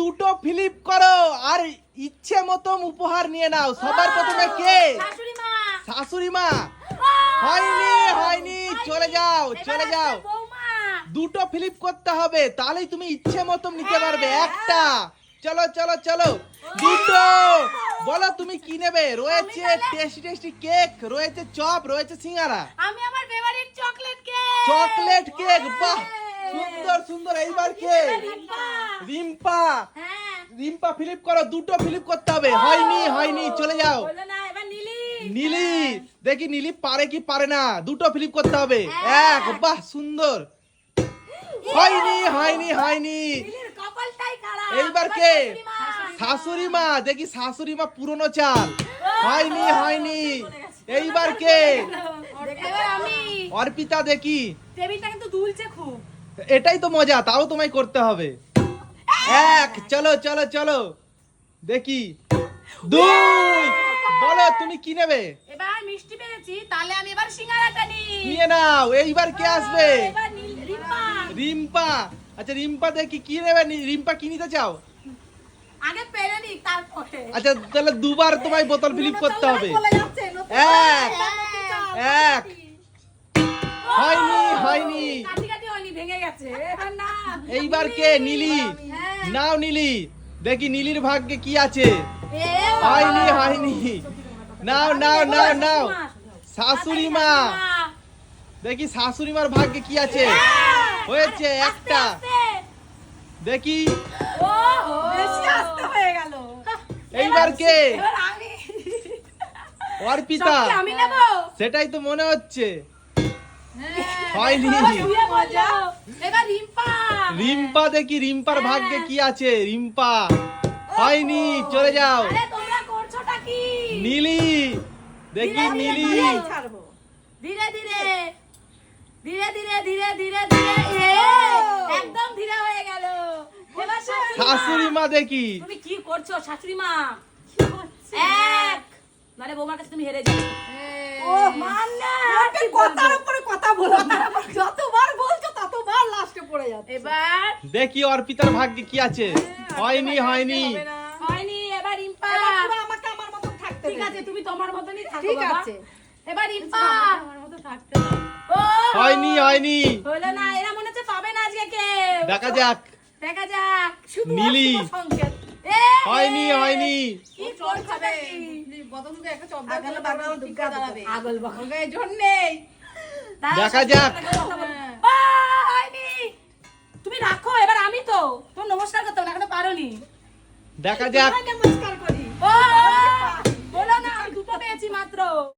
দুটো ফ্লিপ করো আর ইচ্ছে মতন উপহার নিয়ে নাও। সবার প্রথমে কে? শাশুড়ি মা হয়নি হয়নি চলে যাও চলে যাও। দুটো ফ্লিপ করতে হবে তাহলেই তুমি ইচ্ছে মতন নিতে পারবে একটা। চলো চলো চলো। দুটো। বলো তুমি কি নেবে? রয়েছে টেস্টি টেস্টি কেক রয়েছে চপ রয়েছে সিঙ্গারা। আমি আমার favourite chocolate cake chocolate cake বাহ! সুন্দর সুন্দর এইবার কে? রিম্পা। রিম্পা ফিলিপ করো দুটো ফিলিপ করতে হবে। হয়নি হয়নি চলে যাও। নীলি। নীলি দেখি নীলি পারে কি পারে না। দুটো ফিলিপ করতে হবে। এক বাহ সুন্দর। হয়নি হয়নি হয়নি। এইবার কে? শাশুড়ি মা। দেখি শাশুড়ি মা পুরনো চাল। হয়নি হয়নি। এইবার কে? অর্পিতা দেখি। টেবিলটা কিন্তু দুলছে খুব। এটাই তো মজা তাও তোমায় করতে হবে। এক চলো চলো চলো। দেখি। দুই বলো তুমি কি নেবে? এবার মিষ্টি পেয়েছি তাহলে আমি এবার সিঙ্গারাটা নিই। নিয়ে নাও এইবার কে আসবে? এবার রিম্পা। রিম্পা। আচ্ছা রিম্পা দেখি কি নেবে? রিম্পা কি নিতে চাও? আগে পেরে নিক তারপরে। আচ্ছা তাহলে দুবার তোমায় বোতল ফিলিপ করতে হবে। এক এইবার কে? নীলি। হ্যাঁ। নাও নীলি। দেখি নীলির ভাগ্যে কি আছে। হয়নি হয়নি। নাও নাও নাও নাও। শাশুড়ি মা। দেখি শাশুড়ি মার ভাগ্যে কি আছে। হয়েছে একটা। দেখি। বেশি আস্তে হয়ে গেল। এইবার কে? অর্পিতা। সবকে আমি নেব? সেটাই তো মনে হচ্ছে। হয়নি। এবার রিম্পা দেখি রিম্পার ভাগ্যে কি আছে? রিম্পা হয়নি চলে যাও। আরে তোমরা করছোটা কি? নীলি দেখি নীলি। ধীরে। ধীরে ধীরে। ধীরে ধীরে ধীরে ধীরে একদম ধীরে হয়ে গেল। শাশুড়ি মা। দেখি। তুমি কি করছ শাশুড়ি মা? এক। মানে বৌমার কাছে তুমি হেরে যাবে ও মান্না কি কথার উপরে কথা বলো না। এবার দেখি অর্পিতার ভাগ্যে কি আছে। হয়নি হয়নি। হয়নি এবার এবার আমাকে আমার মতন থাকতে ঠিক আছে তুমি তোমার মতনই থাকো ঠিক আছে। এবার রিম্পা আমার মতো থাকতে ও! হয়নি হয়নি। হলো না এরা মনে হচ্ছে পাবে না আজকে কেউ। দেখা যাক। দেখা যাক। শুধু নীলি। সংকেত। হয়নি হয়নি। কি করছ একটা চপ দাঁড়াবে, আগল বাগল। দেখা যাক। তো নমস্কার করতে না এখনও পারোনি। দেখা যাক। নমস্কার করি? ও বলো না দুটো পেয়েছি মাত্র।